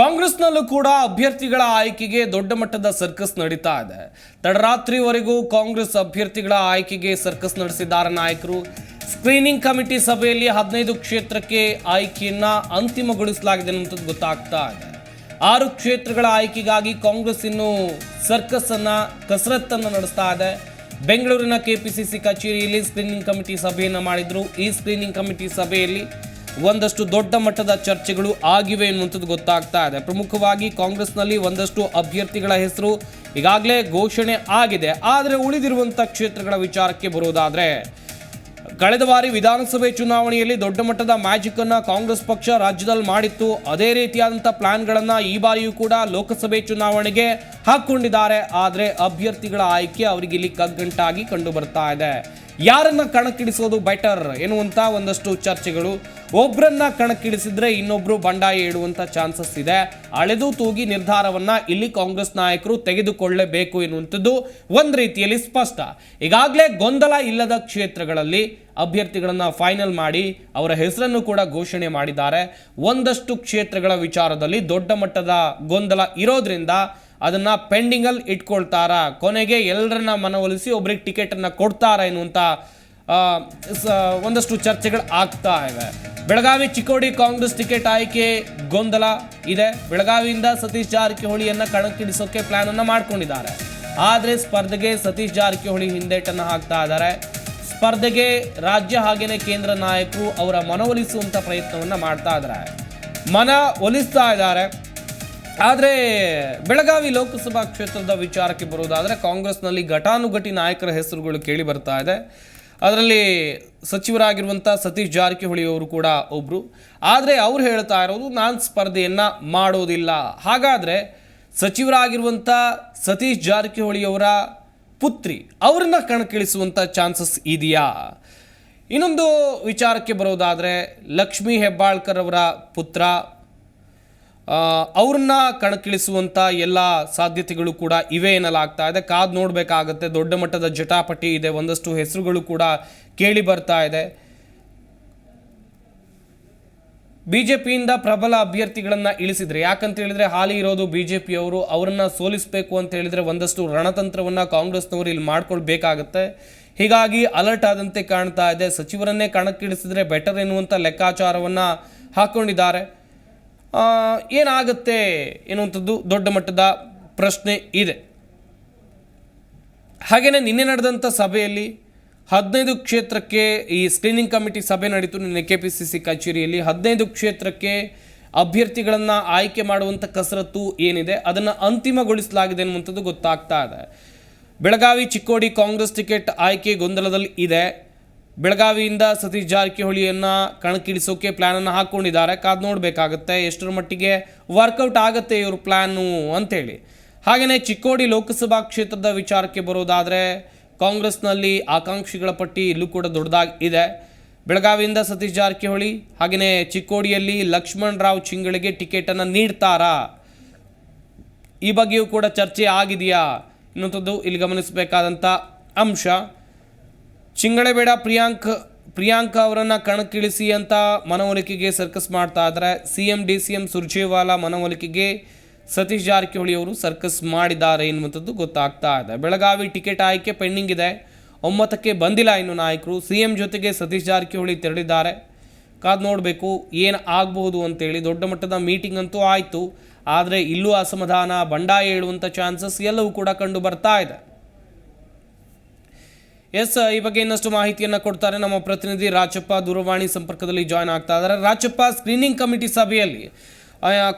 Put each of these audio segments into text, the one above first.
ಕಾಂಗ್ರೆಸ್ನಲ್ಲೂ ಕೂಡ ಅಭ್ಯರ್ಥಿಗಳ ಆಯ್ಕೆಗೆ ದೊಡ್ಡ ಮಟ್ಟದ ಸರ್ಕಸ್ ನಡೀತಾ ಇದೆ. ತಡರಾತ್ರಿವರೆಗೂ ಕಾಂಗ್ರೆಸ್ ಅಭ್ಯರ್ಥಿಗಳ ಆಯ್ಕೆಗೆ ಸರ್ಕಸ್ ನಡೆಸಿದ್ದಾರೆ ನಾಯಕರು. ಸ್ಕ್ರೀನಿಂಗ್ ಕಮಿಟಿ ಸಭೆಯಲ್ಲಿ ಹದಿನೈದು ಕ್ಷೇತ್ರಕ್ಕೆ ಆಯ್ಕೆಯನ್ನ ಅಂತಿಮಗೊಳಿಸಲಾಗಿದೆ ಅನ್ನುವಂಥದ್ದು ಗೊತ್ತಾಗ್ತಾ ಇದೆ. ಆರು ಕ್ಷೇತ್ರಗಳ ಆಯ್ಕೆಗಾಗಿ ಕಾಂಗ್ರೆಸ್ ಇನ್ನು ಸರ್ಕಸ್ಸನ್ನು ಕಸರತ್ತನ್ನು ನಡೆಸ್ತಾ ಇದೆ. ಬೆಂಗಳೂರಿನ ಕೆಪಿಸಿಸಿ ಕಚೇರಿಯಲ್ಲಿ ಸ್ಕ್ರೀನಿಂಗ್ ಕಮಿಟಿ ಸಭೆಯನ್ನು ಮಾಡಿದ್ರು. ಈ ಸ್ಕ್ರೀನಿಂಗ್ ಕಮಿಟಿ ಸಭೆಯಲ್ಲಿ ಒಂದಷ್ಟು ದೊಡ್ಡ ಮಟ್ಟದ ಚರ್ಚೆಗಳು ಆಗಿವೆ ಎನ್ನುವಂಥದ್ದು ಗೊತ್ತಾಗ್ತಾ ಇದೆ. ಪ್ರಮುಖವಾಗಿ ಕಾಂಗ್ರೆಸ್ನಲ್ಲಿ ಒಂದಷ್ಟು ಅಭ್ಯರ್ಥಿಗಳ ಹೆಸರು ಈಗಾಗಲೇ ಘೋಷಣೆ ಆಗಿದೆ. ಆದರೆ ಉಳಿದಿರುವಂಥ ಕ್ಷೇತ್ರಗಳ ವಿಚಾರಕ್ಕೆ ಬರೋದಾದರೆ, ಕಳೆದ ಬಾರಿ ವಿಧಾನಸಭೆ ಚುನಾವಣೆಯಲ್ಲಿ ದೊಡ್ಡ ಮಟ್ಟದ ಮ್ಯಾಜಿಕ್ ಅನ್ನು ಕಾಂಗ್ರೆಸ್ ಪಕ್ಷ ರಾಜ್ಯದಲ್ಲಿ ಮಾಡಿತ್ತು. ಅದೇ ರೀತಿಯಾದಂಥ ಪ್ಲಾನ್ಗಳನ್ನು ಈ ಬಾರಿಯೂ ಕೂಡ ಲೋಕಸಭೆ ಚುನಾವಣೆಗೆ ಹಾಕೊಂಡಿದ್ದಾರೆ. ಆದರೆ ಅಭ್ಯರ್ಥಿಗಳ ಆಯ್ಕೆ ಅವರಿಗೆ ಇಲ್ಲಿ ಕಗ್ಗಂಟಾಗಿ ಕಂಡು ಬರ್ತಾ ಇದೆ. ಯಾರನ್ನ ಕಣಕ್ಕಿಡಿಸೋದು ಬೆಟರ್ ಎನ್ನುವಂತ ಒಂದಷ್ಟು ಚರ್ಚೆಗಳು. ಒಬ್ಬರನ್ನ ಕಣಕ್ಕಿಡಿಸಿದ್ರೆ ಇನ್ನೊಬ್ಬರು ಬಂಡಾಯ ಇಡುವಂಥ ಚಾನ್ಸಸ್ ಇದೆ. ಅಳೆದು ತೂಗಿ ನಿರ್ಧಾರವನ್ನ ಇಲ್ಲಿ ಕಾಂಗ್ರೆಸ್ ನಾಯಕರು ತೆಗೆದುಕೊಳ್ಳಬೇಕು ಎನ್ನುವಂಥದ್ದು ಒಂದು ರೀತಿಯಲ್ಲಿ ಸ್ಪಷ್ಟ. ಈಗಾಗಲೇ ಗೊಂದಲ ಇಲ್ಲದ ಕ್ಷೇತ್ರಗಳಲ್ಲಿ ಅಭ್ಯರ್ಥಿಗಳನ್ನು ಫೈನಲ್ ಮಾಡಿ ಅವರ ಹೆಸರನ್ನು ಕೂಡ ಘೋಷಣೆ ಮಾಡಿದ್ದಾರೆ. ಒಂದಷ್ಟು ಕ್ಷೇತ್ರಗಳ ವಿಚಾರದಲ್ಲಿ ದೊಡ್ಡ ಮಟ್ಟದ ಗೊಂದಲ ಇರೋದ್ರಿಂದ ಅದನ್ನ ಪೆಂಡಿಂಗಲ್ಲಿ ಇಟ್ಕೊಳ್ತಾರ? ಕೊನೆಗೆ ಎಲ್ಲರನ್ನ ಮನವೊಲಿಸಿ ಒಬ್ರಿಗೆ ಟಿಕೆಟನ್ನು ಕೊಡ್ತಾರ ಅಂತ ಒಂದಷ್ಟು ಚರ್ಚೆಗಳು ಆಗ್ತಾ ಇವೆ. ಬೆಳಗಾವಿ ಚಿಕ್ಕೋಡಿ ಕಾಂಗ್ರೆಸ್ ಟಿಕೆಟ್ ಆಯ್ಕೆ ಗೊಂದಲ ಇದೆ. ಬೆಳಗಾವಿಯಿಂದ ಸತೀಶ್ ಜಾರಕಿಹೊಳಿಯನ್ನು ಕಣಕ್ಕಿಳಿಸೋಕೆ ಪ್ಲ್ಯಾನನ್ನು ಮಾಡ್ಕೊಂಡಿದ್ದಾರೆ. ಆದರೆ ಸ್ಪರ್ಧೆಗೆ ಸತೀಶ್ ಜಾರಕಿಹೊಳಿ ಹಿಂದೇಟನ್ನು ಹಾಕ್ತಾ ಇದ್ದಾರೆ. ಸ್ಪರ್ಧೆಗೆ ರಾಜ್ಯ ಹಾಗೆಯೇ ಕೇಂದ್ರ ನಾಯಕರು ಅವರ ಮನವೊಲಿಸುವಂಥ ಪ್ರಯತ್ನವನ್ನು ಮಾಡ್ತಾ ಇದ್ದಾರೆ. ಮನ ಒಲಿಸ್ತಾ ಇದ್ದಾರೆ. ಆದರೆ ಬೆಳಗಾವಿ ಲೋಕಸಭಾ ಕ್ಷೇತ್ರದ ವಿಚಾರಕ್ಕೆ ಬರೋದಾದರೆ ಕಾಂಗ್ರೆಸ್ನಲ್ಲಿ ಘಟಾನುಘಟಿ ನಾಯಕರ ಹೆಸರುಗಳು ಕೇಳಿ ಬರ್ತಾ ಇದೆ. ಅದರಲ್ಲಿ ಸಚಿವರಾಗಿರುವಂಥ ಸತೀಶ್ ಜಾರಕಿಹೊಳಿ ಅವರು ಕೂಡ ಒಬ್ಬರು ಆದರೆ ಅವ್ರು ಹೇಳ್ತಾ ಇರೋದು, ನಾನು ಸ್ಪರ್ಧೆಯನ್ನು ಮಾಡೋದಿಲ್ಲ. ಹಾಗಾದರೆ ಸಚಿವರಾಗಿರುವಂಥ ಸತೀಶ್ ಜಾರಕಿಹೊಳಿ ಅವರ ಪುತ್ರಿ, ಅವ್ರನ್ನ ಕಣಕ್ಕಿಳಿಸುವಂಥ ಚಾನ್ಸಸ್ ಇದೆಯಾ? ಇನ್ನೊಂದು ವಿಚಾರಕ್ಕೆ ಬರೋದಾದರೆ ಲಕ್ಷ್ಮೀ ಹೆಬ್ಬಾಳ್ಕರ್ ಅವರ ಪುತ್ರ ಅವ್ರನ್ನ ಕಣಕ್ಕಿಳಿಸುವಂಥ ಎಲ್ಲ ಸಾಧ್ಯತೆಗಳು ಕೂಡ ಇವೆ ಎನ್ನಲಾಗ್ತಾ ಇದೆ. ಕಾದು ನೋಡಬೇಕಾಗತ್ತೆ ದೊಡ್ಡ ಮಟ್ಟದ ಜಟಾಪಟಿ ಇದೆ ಒಂದಷ್ಟು ಹೆಸರುಗಳು ಕೂಡ ಕೇಳಿ ಬರ್ತಾ ಇದೆ. ಬಿಜೆಪಿಯಿಂದ ಪ್ರಬಲ ಅಭ್ಯರ್ಥಿಗಳನ್ನು ಇಳಿಸಿದರೆ ಯಾಕಂತ ಹೇಳಿದರೆ ಹಾಲಿ ಇರೋದು ಬಿ ಜೆ ಪಿಯವರು ಅವರನ್ನು ಸೋಲಿಸಬೇಕು ಅಂತ ಹೇಳಿದರೆ ಒಂದಷ್ಟು ರಣತಂತ್ರವನ್ನು ಕಾಂಗ್ರೆಸ್ನವರು ಇಲ್ಲಿ ಮಾಡ್ಕೊಳ್ಬೇಕಾಗತ್ತೆ. ಹೀಗಾಗಿ ಅಲರ್ಟ್ ಆದಂತೆ ಕಾಣ್ತಾ ಇದೆ. ಸಚಿವರನ್ನೇ ಕಣಕ್ಕಿಳಿಸಿದರೆ ಬೆಟರ್ ಎನ್ನುವಂಥ ಲೆಕ್ಕಾಚಾರವನ್ನು ಹಾಕೊಂಡಿದ್ದಾರೆ. ಆ, ಏನಾಗುತ್ತೆ ಎನ್ನುವಂಥದ್ದು ದೊಡ್ಡ ಮಟ್ಟದ ಪ್ರಶ್ನೆ ಇದೆ. ಹಾಗೆಯೇ ನಿನ್ನೆ ನಡೆದಂಥ ಸಭೆಯಲ್ಲಿ ಹದಿನೈದು ಕ್ಷೇತ್ರಕ್ಕೆ ಈ ಸ್ಕ್ರೀನಿಂಗ್ ಕಮಿಟಿ ಸಭೆ ನಡೀತು. ನಿನ್ನೆ ಕೆ ಪಿ ಸಿ ಸಿ ಕಚೇರಿಯಲ್ಲಿ ಹದಿನೈದು ಕ್ಷೇತ್ರಕ್ಕೆ ಅಭ್ಯರ್ಥಿಗಳನ್ನು ಆಯ್ಕೆ ಮಾಡುವಂಥ ಕಸರತ್ತು ಏನಿದೆ, ಅದನ್ನು ಅಂತಿಮಗೊಳಿಸಲಾಗಿದೆ ಅನ್ನುವಂಥದ್ದು ಗೊತ್ತಾಗ್ತಾ ಇದೆ. ಬೆಳಗಾವಿ ಚಿಕ್ಕೋಡಿ ಕಾಂಗ್ರೆಸ್ ಟಿಕೆಟ್ ಆಯ್ಕೆ ಗೊಂದಲದಲ್ಲಿ ಇದೆ. ಬೆಳಗಾವಿಯಿಂದ ಸತೀಶ್ ಜಾರಕಿಹೊಳಿಯನ್ನು ಕಣಕ್ಕಿಳಿಸೋಕೆ ಪ್ಲ್ಯಾನನ್ನು ಹಾಕ್ಕೊಂಡಿದ್ದಾರೆ. ಕಾದು ನೋಡಬೇಕಾಗತ್ತೆ ಎಷ್ಟರ ಮಟ್ಟಿಗೆ ವರ್ಕೌಟ್ ಆಗುತ್ತೆ ಇವ್ರ ಪ್ಲ್ಯಾನು ಅಂತೇಳಿ. ಹಾಗೆಯೇ ಚಿಕ್ಕೋಡಿ ಲೋಕಸಭಾ ಕ್ಷೇತ್ರದ ವಿಚಾರಕ್ಕೆ ಬರೋದಾದರೆ ಕಾಂಗ್ರೆಸ್ನಲ್ಲಿ ಆಕಾಂಕ್ಷಿಗಳ ಪಟ್ಟಿ ಇಲ್ಲೂ ಕೂಡ ದೊಡ್ಡದಾಗಿ ಇದೆ. ಬೆಳಗಾವಿಯಿಂದ ಸತೀಶ್ ಜಾರಕಿಹೊಳಿ ಹಾಗೆಯೇ ಚಿಕ್ಕೋಡಿಯಲ್ಲಿ ಲಕ್ಷ್ಮಣ್ ರಾವ್ ಚಿಂಗಳಿಗೆ ಟಿಕೆಟನ್ನು ನೀಡ್ತಾರಾ? ಈ ಬಗ್ಗೆಯೂ ಕೂಡ ಚರ್ಚೆ ಆಗಿದೆಯಾ? ಇನ್ನೊಂಥದ್ದು ಇಲ್ಲಿ ಗಮನಿಸಬೇಕಾದಂಥ ಅಂಶ. ಚಿಂಗಳೆಬೇಡ ಪ್ರಿಯಾಂಕ್, ಪ್ರಿಯಾಂಕ ಅವರನ್ನು ಕಣಕ್ಕಿಳಿಸಿ ಅಂತ ಮನವೊಲಿಕೆಗೆ ಸರ್ಕಸ್ ಮಾಡ್ತಾ ಇದ್ದಾರೆ. C M D C M Surjewala ಮನವೊಲಿಕೆಗೆ ಸತೀಶ್ ಜಾರಕಿಹೊಳಿ ಅವರು ಸರ್ಕಸ್ ಮಾಡಿದ್ದಾರೆ ಎನ್ನುವಂಥದ್ದು ಗೊತ್ತಾಗ್ತಾ ಇದೆ. ಬೆಳಗಾವಿ ಟಿಕೆಟ್ ಆಯ್ಕೆ ಪೆಂಡಿಂಗ್ ಇದೆ. ಒಮ್ಮತಕ್ಕೆ ಬಂದಿಲ್ಲ ಇನ್ನು ನಾಯಕರು. ಸಿ ಎಂ ಜೊತೆಗೆ ಸತೀಶ್ ಜಾರಕಿಹೊಳಿ ತೆರಳಿದ್ದಾರೆ. ಕಾದು ನೋಡಬೇಕು ಏನು ಆಗ್ಬೋದು ಅಂತೇಳಿ. ದೊಡ್ಡ ಮಟ್ಟದ ಮೀಟಿಂಗ್ ಅಂತೂ ಆಯಿತು. ಆದರೆ ಇಲ್ಲೂ ಅಸಮಾಧಾನ, ಬಂಡಾಯ ಹೇಳುವಂಥ ಚಾನ್ಸಸ್ ಎಲ್ಲವೂ ಕೂಡ ಕಂಡು ಬರ್ತಾ ಇದೆ. ಎಸ್ ಈ ಬಗ್ಗೆ ಇನ್ನಷ್ಟು ಮಾಹಿತಿಯನ್ನು ಕೊಡ್ತಾರೆ ನಮ್ಮ ಪ್ರತಿನಿಧಿ ರಾಜಪ್ಪ ದೂರವಾಣಿ ಸಂಪರ್ಕದಲ್ಲಿ ಜಾಯ್ನ್ ಆಗ್ತಾ ಇದ್ದಾರೆ. ರಾಜಪ್ಪ ಸ್ಕ್ರೀನಿಂಗ್ ಕಮಿಟಿ ಸಭೆಯಲ್ಲಿ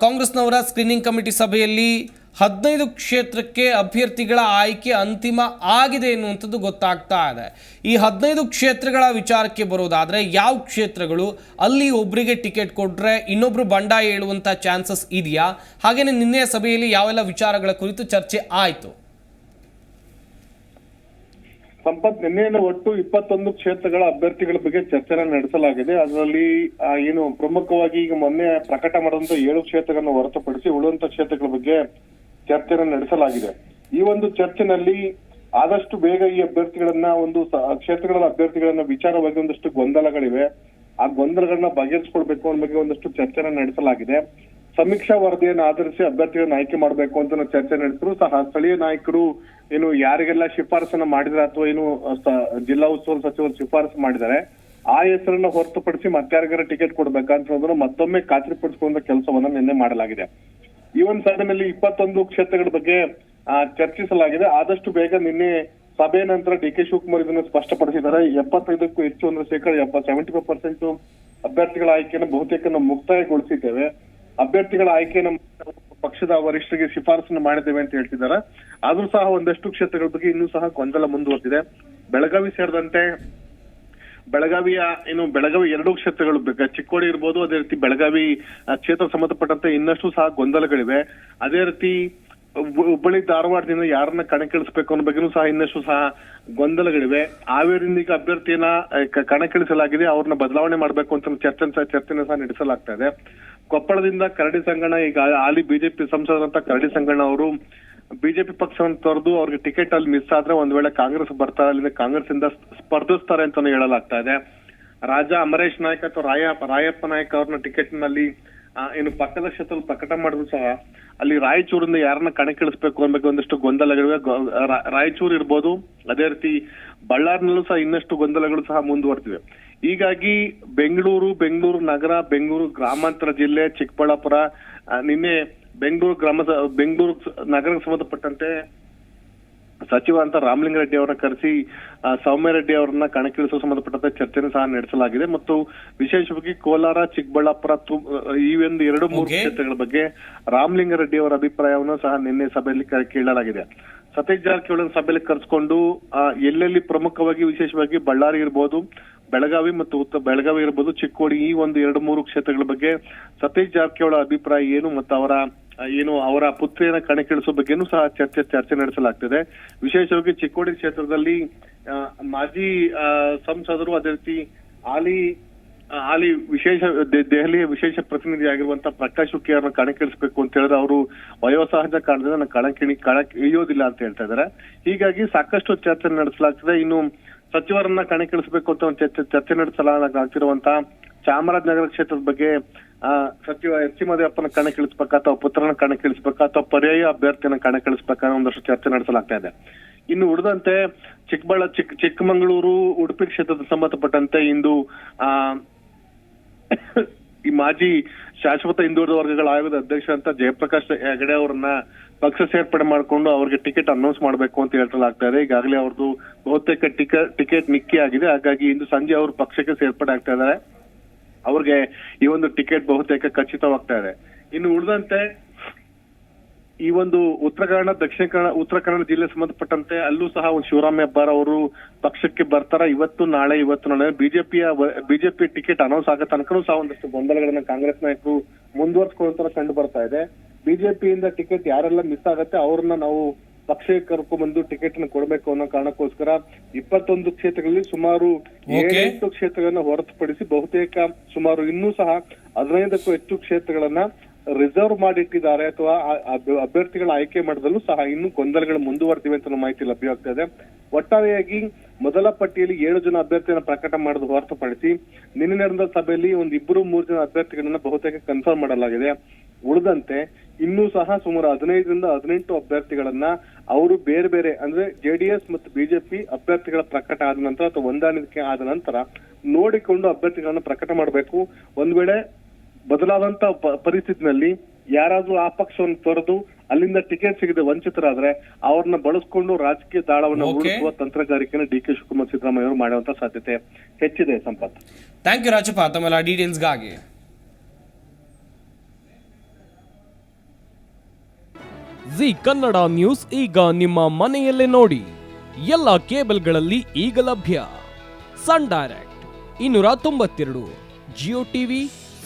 ಕಾಂಗ್ರೆಸ್ನವರ ಸ್ಕ್ರೀನಿಂಗ್ ಕಮಿಟಿ ಸಭೆಯಲ್ಲಿ ಹದಿನೈದು ಕ್ಷೇತ್ರಕ್ಕೆ ಅಭ್ಯರ್ಥಿಗಳ ಆಯ್ಕೆ ಅಂತಿಮ ಆಗಿದೆ ಎನ್ನುವಂಥದ್ದು ಗೊತ್ತಾಗ್ತಾ ಇದೆ. ಈ ಹದಿನೈದು ಕ್ಷೇತ್ರಗಳ ವಿಚಾರಕ್ಕೆ ಬರೋದಾದರೆ ಯಾವ ಕ್ಷೇತ್ರಗಳು? ಅಲ್ಲಿ ಒಬ್ಬರಿಗೆ ಟಿಕೆಟ್ ಕೊಟ್ಟರೆ ಇನ್ನೊಬ್ಬರು ಬಂಡಾಯ ಹೇಳುವಂಥ ಚಾನ್ಸಸ್ ಇದೆಯಾ? ಹಾಗೆಯೇ ನಿನ್ನೆಯ ಸಭೆಯಲ್ಲಿ ಯಾವೆಲ್ಲ ವಿಚಾರಗಳ ಕುರಿತು ಚರ್ಚೆ ಆಯಿತು. ಸಂಪತ್, ನಿನ್ನೆಯಿಂದ ಒಟ್ಟು ಇಪ್ಪತ್ತೊಂದು ಕ್ಷೇತ್ರಗಳ ಅಭ್ಯರ್ಥಿಗಳ ಬಗ್ಗೆ ಚರ್ಚೆನ ನಡೆಸಲಾಗಿದೆ. ಅದರಲ್ಲಿ ಏನು ಪ್ರಮುಖವಾಗಿ ಈಗ ಮೊನ್ನೆ ಪ್ರಕಟ ಮಾಡಿದಂತ ಏಳು ಕ್ಷೇತ್ರಗಳನ್ನು ಹೊರತುಪಡಿಸಿ ಉಳಿದಂತ ಕ್ಷೇತ್ರಗಳ ಬಗ್ಗೆ ಚರ್ಚೆನ ನಡೆಸಲಾಗಿದೆ. ಈ ಒಂದು ಚರ್ಚೆನಲ್ಲಿ ಆದಷ್ಟು ಬೇಗ ಈ ಅಭ್ಯರ್ಥಿಗಳನ್ನ, ಒಂದು ಕ್ಷೇತ್ರಗಳ ಅಭ್ಯರ್ಥಿಗಳನ್ನ ವಿಚಾರವಾಗಿ ಒಂದಷ್ಟು ಗೊಂದಲಗಳಿವೆ. ಆ ಗೊಂದಲಗಳನ್ನ ಬಗೆಹರಿಸ್ಕೊಳ್ಬೇಕು ಅನ್ನೋ ಬಗ್ಗೆ ಒಂದಷ್ಟು ಚರ್ಚೆನ ನಡೆಸಲಾಗಿದೆ. ಸಮೀಕ್ಷಾ ವರದಿಯನ್ನು ಆಧರಿಸಿ ಅಭ್ಯರ್ಥಿಗಳನ್ನು ಆಯ್ಕೆ ಮಾಡಬೇಕು ಅಂತ ಚರ್ಚೆ ನಡೆಸಿದ್ರು. ಸಹ ಸ್ಥಳೀಯ ನಾಯಕರು ಏನು ಯಾರಿಗೆಲ್ಲ ಶಿಫಾರಸನ್ನ ಮಾಡಿದ್ರೆ ಅಥವಾ ಏನು ಜಿಲ್ಲಾ ಉಸ್ತುವಾರಿ ಸಚಿವರು ಶಿಫಾರಸು ಮಾಡಿದ್ದಾರೆ, ಆ ಹೆಸರನ್ನ ಹೊರತುಪಡಿಸಿ ಮತ್ತಾರಿಗಾರ ಟಿಕೆಟ್ ಕೊಡ್ಬೇಕಂತ ಮತ್ತೊಮ್ಮೆ ಖಾತ್ರಿಪಡಿಸಿಕೊಂಡ ಕೆಲಸವನ್ನ ನಿನ್ನೆ ಮಾಡಲಾಗಿದೆ. ಈ ಒಂದು ಸಭೆಯಲ್ಲಿ ಇಪ್ಪತ್ತೊಂದು ಕ್ಷೇತ್ರಗಳ ಬಗ್ಗೆ ಚರ್ಚಿಸಲಾಗಿದೆ. ಆದಷ್ಟು ಬೇಗ ನಿನ್ನೆ ಸಭೆ ನಂತರ ಡಿ ಕೆ ಶಿವಕುಮಾರ್ ಇದನ್ನು ಸ್ಪಷ್ಟಪಡಿಸಿದ್ದಾರೆ. ಎಪ್ಪತ್ತೈದಕ್ಕೂ ಹೆಚ್ಚು ಅಂದ್ರೆ ಶೇಕಡ ಎಪ್ಪ ಸೆವೆಂಟಿ ಫೈವ್ ಪರ್ಸೆಂಟ್ ಅಭ್ಯರ್ಥಿಗಳ ಆಯ್ಕೆಯನ್ನು ಬಹುತೇಕ ನಾವು ಮುಕ್ತಾಯಗೊಳಿಸಿದ್ದೇವೆ. ಅಭ್ಯರ್ಥಿಗಳ ಆಯ್ಕೆಯನ್ನು ಪಕ್ಷದ ವರಿಷ್ಠರಿಗೆ ಶಿಫಾರಸನ್ನು ಮಾಡಿದ್ದೇವೆ ಅಂತ ಹೇಳ್ತಿದ್ದಾರೆ. ಆದ್ರೂ ಸಹ ಒಂದಷ್ಟು ಕ್ಷೇತ್ರಗಳ ಬಗ್ಗೆ ಇನ್ನೂ ಸಹ ಗೊಂದಲ ಮುಂದುವರೆದಿದೆ. ಬೆಳಗಾವಿ ಸೇರಿದಂತೆ ಬೆಳಗಾವಿಯ ಏನು ಬೆಳಗಾವಿ ಎರಡು ಕ್ಷೇತ್ರಗಳು. ಚಿಕ್ಕೋಡಿ ಇರ್ಬೋದು, ಅದೇ ರೀತಿ ಬೆಳಗಾವಿ ಕ್ಷೇತ್ರ ಸಂಬಂಧಪಟ್ಟಂತೆ ಇನ್ನಷ್ಟು ಸಹ ಗೊಂದಲಗಳಿವೆ. ಅದೇ ರೀತಿ ಹುಬ್ಬಳ್ಳಿ ಧಾರವಾಡದಿಂದ ಯಾರನ್ನ ಕಣಕ್ಕಿಳಿಸ್ಬೇಕು ಅನ್ನೋ ಬಗ್ಗೆನೂ ಸಹ ಇನ್ನಷ್ಟು ಸಹ ಗೊಂದಲಗಳಿವೆ. ಹಾವೇರಿಯಿಂದ ಈಗ ಅಭ್ಯರ್ಥಿಯನ್ನ ಕಣಕ್ಕಿಳಿಸಲಾಗಿದೆ. ಅವ್ರನ್ನ ಬದಲಾವಣೆ ಮಾಡಬೇಕು ಅಂತ ಚರ್ಚೆ ಚರ್ಚೆನ ಸಹ ನಡೆಸಲಾಗ್ತಾ ಇದೆ. ಕೊಪ್ಪಳದಿಂದ ಕರಡಿ ಸಂಗಣ ಈಗ ಹಾಲಿ ಬಿಜೆಪಿ ಸಂಸದರಂತ ಕರಡಿ ಸಂಗಣ ಅವರು ಬಿಜೆಪಿ ಪಕ್ಷವನ್ನು ತೊರೆದು ಅವ್ರಿಗೆ ಟಿಕೆಟ್ ಅಲ್ಲಿ ಮಿಸ್ ಆದ್ರೆ ಒಂದ್ ವೇಳೆ ಕಾಂಗ್ರೆಸ್ ಬರ್ತಾರೆ, ಅಲ್ಲಿಂದ ಕಾಂಗ್ರೆಸ್ ಇಂದ ಸ್ಪರ್ಧಿಸ್ತಾರೆ ಅಂತಾನು ಹೇಳಲಾಗ್ತಾ ಇದೆ. ರಾಜ ಅಮರೇಶ್ ನಾಯ್ಕ ಅಥವಾ ರಾಯ ರಾಯಪ್ಪ ನಾಯ್ಕ ಅವ್ರನ್ನ ಟಿಕೆಟ್ನಲ್ಲಿ ಏನು ಪಕ್ಕದ ಕ್ಷೇತ್ರದಲ್ಲಿ ಪ್ರಕಟ ಮಾಡಿದ್ರು ಸಹ ಅಲ್ಲಿ ರಾಯಚೂರಿಂದ ಯಾರನ್ನ ಕಣಕ್ಕಿಳಿಸ್ಬೇಕು ಅನ್ಬೇಕು ಒಂದಷ್ಟು ಗೊಂದಲಗಳಿವೆ. ರಾಯಚೂರು ಇರ್ಬೋದು, ಅದೇ ರೀತಿ ಬಳ್ಳಾರಿನಲ್ಲೂ ಸಹ ಇನ್ನಷ್ಟು ಗೊಂದಲಗಳು ಸಹ ಮುಂದುವರೆದಿವೆ ಹೀಗಾಗಿ ಬೆಂಗಳೂರು ಬೆಂಗಳೂರು ನಗರ, ಬೆಂಗಳೂರು ಗ್ರಾಮಾಂತರ ಜಿಲ್ಲೆ, ಚಿಕ್ಕಬಳ್ಳಾಪುರ ನಿನ್ನೆ ಬೆಂಗಳೂರು ಗ್ರಾಮ ಬೆಂಗಳೂರು ನಗರಕ್ಕೆ ಸಂಬಂಧಪಟ್ಟಂತೆ ಸಚಿವ ಅಂತ ರಾಮಲಿಂಗಾರೆಡ್ಡಿ ಅವರನ್ನ ಕರೆಸಿ ಆ, ಸೌಮ್ಯ ರೆಡ್ಡಿ ಅವರನ್ನ ಕಣಕ್ಕಿಳಿಸುವ ಸಂಬಂಧಪಟ್ಟಂತೆ ಚರ್ಚೆಯನ್ನು ಸಹ ನಡೆಸಲಾಗಿದೆ ಮತ್ತು ವಿಶೇಷವಾಗಿ ಕೋಲಾರ ಚಿಕ್ಕಬಳ್ಳಾಪುರ ಈ ಒಂದು ಎರಡು ಮೂರು. ಕ್ಷೇತ್ರಗಳ ಬಗ್ಗೆ ರಾಮಲಿಂಗಾರೆಡ್ಡಿ ಅವರ ಅಭಿಪ್ರಾಯವನ್ನು ಸಹ ನಿನ್ನೆ ಸಭೆಯಲ್ಲಿ ಕೇಳಲಾಗಿದೆ ಸತೀಶ್ ಜಾರಕಿಹೊಳಿ ಸಭೆಯಲ್ಲಿ ಕರೆಸ್ಕೊಂಡು ಆ, ಎಲ್ಲೆಲ್ಲಿ ಪ್ರಮುಖವಾಗಿ ವಿಶೇಷವಾಗಿ ಬಳ್ಳಾರಿ ಇರ್ಬೋದು ಬೆಳಗಾವಿ ಮತ್ತು ಉತ್ತರ ಬೆಳಗಾವಿ ಇರ್ಬೋದು, ಚಿಕ್ಕೋಡಿ ಈ ಒಂದು ಎರಡು ಮೂರು ಕ್ಷೇತ್ರಗಳ ಬಗ್ಗೆ ಸತೀಶ್ ಜಾರಕಿಹೊಳಿ ಅಭಿಪ್ರಾಯ ಏನು ಮತ್ತು ಅವರ ಏನು ಅವರ ಪುತ್ರಿಯನ್ನ ಕಣಕ್ಕಿಳಿಸೋ ಬಗ್ಗೆನೂ ಸಹ ಚರ್ಚೆ ಚರ್ಚೆ ನಡೆಸಲಾಗ್ತಿದೆ. ವಿಶೇಷವಾಗಿ ಚಿಕ್ಕೋಡಿ ಕ್ಷೇತ್ರದಲ್ಲಿ ಮಾಜಿ ಸಂಸದರು ಅದೇ ರೀತಿ ಹಾಲಿ ಅಲ್ಲಿ ವಿಶೇಷ ದೆಹಲಿಯ ವಿಶೇಷ ಪ್ರತಿನಿಧಿ ಆಗಿರುವಂತ ಪ್ರಕಾಶ್ ಹುಕ್ಕಿ ಅವರನ್ನ ಕಣಕ್ಕಿಳಿಸಬೇಕು ಅಂತ ಹೇಳಿದ್ರೆ ಅವರು ವಯೋಸಹಜ ಕಾರಣದಿಂದ ನಾನು ಕಣಕ್ಕಿಳಿ, ಕಣಕ್ ಇಳಿಯೋದಿಲ್ಲ ಅಂತ ಹೇಳ್ತಾ ಇದ್ದಾರೆ. ಹೀಗಾಗಿ ಸಾಕಷ್ಟು ಚರ್ಚೆ ನಡೆಸಲಾಗ್ತದೆ. ಇನ್ನು ಸಚಿವರನ್ನ ಕಣಕ್ಕಿಳಿಸಬೇಕು ಅಂತ ಒಂದು ಚರ್ಚೆ ಚರ್ಚೆ ನಡೆಸಲಾಗ್ತಿರುವಂತ ಚಾಮರಾಜನಗರ ಕ್ಷೇತ್ರದ ಬಗ್ಗೆ ಸಚಿವ ಎಚ್ ಸಿ ಮದೇವಪ್ಪನ ಕಣಕ್ಕಿಳಿಸ್ಬೇಕಾ ಅಥವಾ ಪುತ್ರನ ಕಣಕ್ಕಿಳಿಸ್ಬೇಕಾ ಅಥವಾ ಪರ್ಯಾಯ ಅಭ್ಯರ್ಥಿಯನ್ನ ಕಣಕ್ಕಿಳಿಸ್ಬೇಕಾ ಒಂದಷ್ಟು ಚರ್ಚೆ ನಡೆಸಲಾಗ್ತಾ ಇದೆ. ಇನ್ನು ಉಳಿದಂತೆ ಚಿಕ್ಕಬಳ್ಳ ಚಿಕ್ಕ ಚಿಕ್ಕಮಗಳೂರು, ಉಡುಪಿ ಕ್ಷೇತ್ರದ ಸಂಬಂಧಪಟ್ಟಂತೆ ಇಂದು, ಆ, ಈ ಮಾಜಿ ಶಾಶ್ವತ ಹಿಂದುಳಿದ ವರ್ಗಗಳ ಆಯೋಗದ ಅಧ್ಯಕ್ಷ ಅಂತ ಜಯಪ್ರಕಾಶ್ ಹೆಗಡೆ ಅವರನ್ನ ಪಕ್ಷ ಸೇರ್ಪಡೆ ಮಾಡಿಕೊಂಡು ಅವ್ರಿಗೆ ಟಿಕೆಟ್ ಅನೌನ್ಸ್ ಮಾಡಬೇಕು ಅಂತ ಹೇಳ್ತಲಾಗ್ತಾ ಇದೆ ಈಗಾಗಲೇ ಅವ್ರದ್ದು ಬಹುತೇಕ ಟಿಕೆಟ್ ಟಿಕೆಟ್ ಮಿಕ್ಕಿ ಆಗಿದೆ. ಹಾಗಾಗಿ ಇಂದು ಸಂಜೆ ಅವರು ಪಕ್ಷಕ್ಕೆ ಸೇರ್ಪಡೆ ಆಗ್ತಾ ಇದ್ದಾರೆ. ಅವ್ರಿಗೆ ಈ ಒಂದು ಟಿಕೆಟ್ ಬಹುತೇಕ ಖಚಿತವಾಗ್ತಾ ಇದೆ. ಇನ್ನು ಉಳಿದಂತೆ ಈ ಒಂದು ಉತ್ತರ ಕನ್ನಡ ದಕ್ಷಿಣ ಕನ್ನಡ ಉತ್ತರ ಕನ್ನಡ ಜಿಲ್ಲೆ ಸಂಬಂಧಪಟ್ಟಂತೆ ಅಲ್ಲೂ ಸಹ ಒಂದು ಶಿವರಾಮ್ ಹೆಬ್ಬಾರ್ ಅವರು ಪಕ್ಷಕ್ಕೆ ಬರ್ತಾರ ಇವತ್ತು ನಾಳೆ ಇವತ್ತು ನಾಳೆ ಬಿಜೆಪಿಯ ಬಿಜೆಪಿ ಟಿಕೆಟ್ ಅನೌನ್ಸ್ ಆಗೋ ತನಕನೂ ಸಹ ಒಂದಷ್ಟು ಗೊಂದಲಗಳನ್ನ ಕಾಂಗ್ರೆಸ್ ನಾಯಕರು ಮುಂದುವರ್ಸ್ಕೊಳ್ಳೋ ಕಂಡು ಬರ್ತಾ ಇದೆ ಬಿಜೆಪಿಯಿಂದ ಟಿಕೆಟ್ ಯಾರೆಲ್ಲ ಮಿಸ್ ಆಗತ್ತೆ ಅವ್ರನ್ನ ನಾವು ಪಕ್ಷಕ್ಕೆ ಕರ್ಕೊಂಡ್ಬಂದು ಟಿಕೆಟ್ ಅನ್ನು ಕೊಡಬೇಕು ಅನ್ನೋ ಕಾರಣಕ್ಕೋಸ್ಕರ ಇಪ್ಪತ್ತೊಂದು ಕ್ಷೇತ್ರಗಳಲ್ಲಿ ಸುಮಾರು. ಏಳೆಂಟು ಕ್ಷೇತ್ರಗಳನ್ನ ಹೊರತುಪಡಿಸಿ ಬಹುತೇಕ ಸುಮಾರು ಇನ್ನೂ ಸಹ ಹದಿನೈದಕ್ಕೂ ಹೆಚ್ಚು ಕ್ಷೇತ್ರಗಳನ್ನ ರಿಸರ್ವ್ ಮಾಡಿಟ್ಟಿದ್ದಾರೆ ಅಥವಾ ಅಭ್ಯರ್ಥಿಗಳ ಆಯ್ಕೆ ಮಾಡಿದಲ್ಲೂ ಸಹ ಇನ್ನೂ ಗೊಂದಲಗಳು ಮುಂದುವರೆದಿವೆ ಅಂತ ಮಾಹಿತಿ ಲಭ್ಯವಾಗ್ತಾ ಇದೆ. ಒಟ್ಟಾರೆಯಾಗಿ ಮೊದಲ ಪಟ್ಟಿಯಲ್ಲಿ ಏಳು ಜನ ಅಭ್ಯರ್ಥಿಯನ್ನು ಪ್ರಕಟ ಮಾಡೋದು ಹೊರತುಪಡಿಸಿ ನಿನ್ನೆ ನಡೆದ ಸಭೆಯಲ್ಲಿ ಒಂದು ಇಬ್ಬರು ಮೂರು ಜನ ಅಭ್ಯರ್ಥಿಗಳನ್ನ ಬಹುತೇಕ ಕನ್ಫರ್ಮ್ ಮಾಡಲಾಗಿದೆ. ಉಳಿದಂತೆ ಇನ್ನೂ ಸಹ ಸುಮಾರು ಹದಿನೈದರಿಂದ ಹದಿನೆಂಟು ಅಭ್ಯರ್ಥಿಗಳನ್ನ ಅವರು ಬೇರೆ ಬೇರೆ ಅಂದ್ರೆ ಎಸ್ ಮತ್ತು ಬಿಜೆಪಿ ಅಭ್ಯರ್ಥಿಗಳ ಪ್ರಕಟ ಆದ ನಂತರ ಅಥವಾ ಹೊಂದಾಣಿಕೆ ಆದ ನಂತರ ನೋಡಿಕೊಂಡು ಅಭ್ಯರ್ಥಿಗಳನ್ನ ಪ್ರಕಟ ಮಾಡಬೇಕು. ಒಂದ್ ವೇಳೆ ಬದಲಾದಂತ ಪರಿಸ್ಥಿತಿನಲ್ಲಿ ಯಾರಾದ್ರೂ ಆ ಪಕ್ಷವನ್ನು ತೊರೆದು ಅಲ್ಲಿಂದ ಟಿಕೆಟ್ ಸಿಗದೆ ವಂಚಿತರಾದ್ರೆ ಅವ್ರನ್ನ ಬಳಸ್ಕೊಂಡು ರಾಜಕೀಯ ದಾಳವನ್ನು ಉಳಿಸುವ ತಂತ್ರಗಾರಿಕೆಯನ್ನು ತಂತ್ರಗಾರಿಕೆನ ಡಿ ಕೆ ಶಿವಕುಮಾರ್ ಸಿದ್ದರಾಮಯ್ಯ ಅವರು ಮಾಡುವಂತ ಸಾಧ್ಯತೆ ಹೆಚ್ಚಿದೆ ಸಂಪತ್. Thank you Rajappa. ತಮ್ಮೆಲ್ಲ ಡೀಟೇಲ್ಸ್ಗಾಗಿ ಜಿ ಕನ್ನಡ ನ್ಯೂಸ್ ಈಗ ನಿಮ್ಮ ಮನೆಯಲ್ಲೇ ನೋಡಿ. ಎಲ್ಲ ಕೇಬಲ್ಗಳಲ್ಲಿ ಈಗ ಲಭ್ಯ. ಸನ್ ಡೈರೆಕ್ಟ್ ಇನ್ನೂರ ತೊಂಬತ್ತೆರಡು ಜಿಯೋ ಟಿವಿ